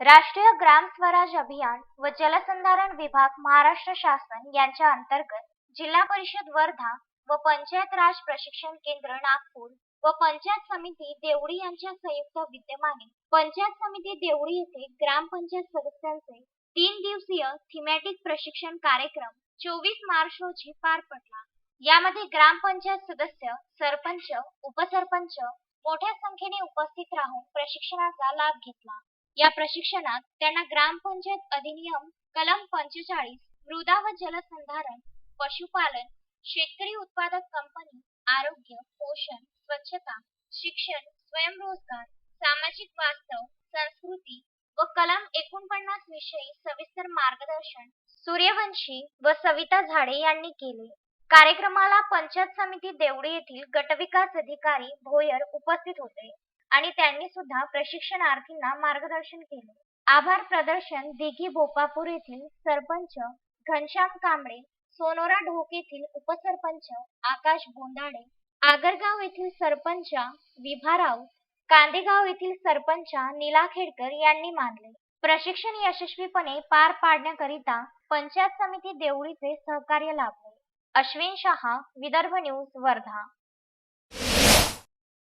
राष्ट्रीय ग्राम स्वराज अभियान व जलसंधारण विभाग महाराष्ट्र शासन यांच्या अंतर्गत जिल्हा परिषद वर्धा व पंचायत राज प्रशिक्षण केंद्र नागपूर व पंचायत समिती देवळी यांच्या संयुक्त विद्यमाने पंचायत समिती देवळी येथे ग्रामपंचायत सदस्यांचे तीन दिवसीय थीमॅटिक प्रशिक्षण कार्यक्रम चोवीस मार्च रोजी पार पडला. यामध्ये ग्रामपंचायत सदस्य सरपंच उपसरपंच मोठ्या संख्येने उपस्थित राहून प्रशिक्षणाचा लाभ घेतला. या प्रशिक्षणात त्यांना ग्रामपंचायत अधिनियम कलम पंचेचाळीस मृदा व जलसंधारण पशुपालन शेतकरी उत्पादक कंपनी आरोग्य पोषण स्वच्छता शिक्षण स्वयंरोजगार सामाजिक वास्तव संस्कृती व कलम एकोणपन्नास विषयी सविस्तर मार्गदर्शन सूर्यवंशी व सविता झाडे यांनी केले. कार्यक्रमाला पंचायत समिती देवडी येथील गटविकास अधिकारी भोयर उपस्थित होते. आणि त्यांनी सुद्धा प्रशिक्षणार्थींना मार्गदर्शन केले. आभार प्रदर्शन दिघी बोपापूर येथील सरपंच घनश्याम कांबळे सोनोरा ढोक येथील उपसरपंच आकाश बोंदाडे आगरगाव येथील सरपंच विभा राऊत कांदेगाव येथील सरपंच नीला खेडकर यांनी मानले. प्रशिक्षण यशस्वीपणे पार पाडण्याकरिता पंचायत समिती देवळीचे सहकार्य लाभले. अश्विन शहा विदर्भ न्यूज वर्धा.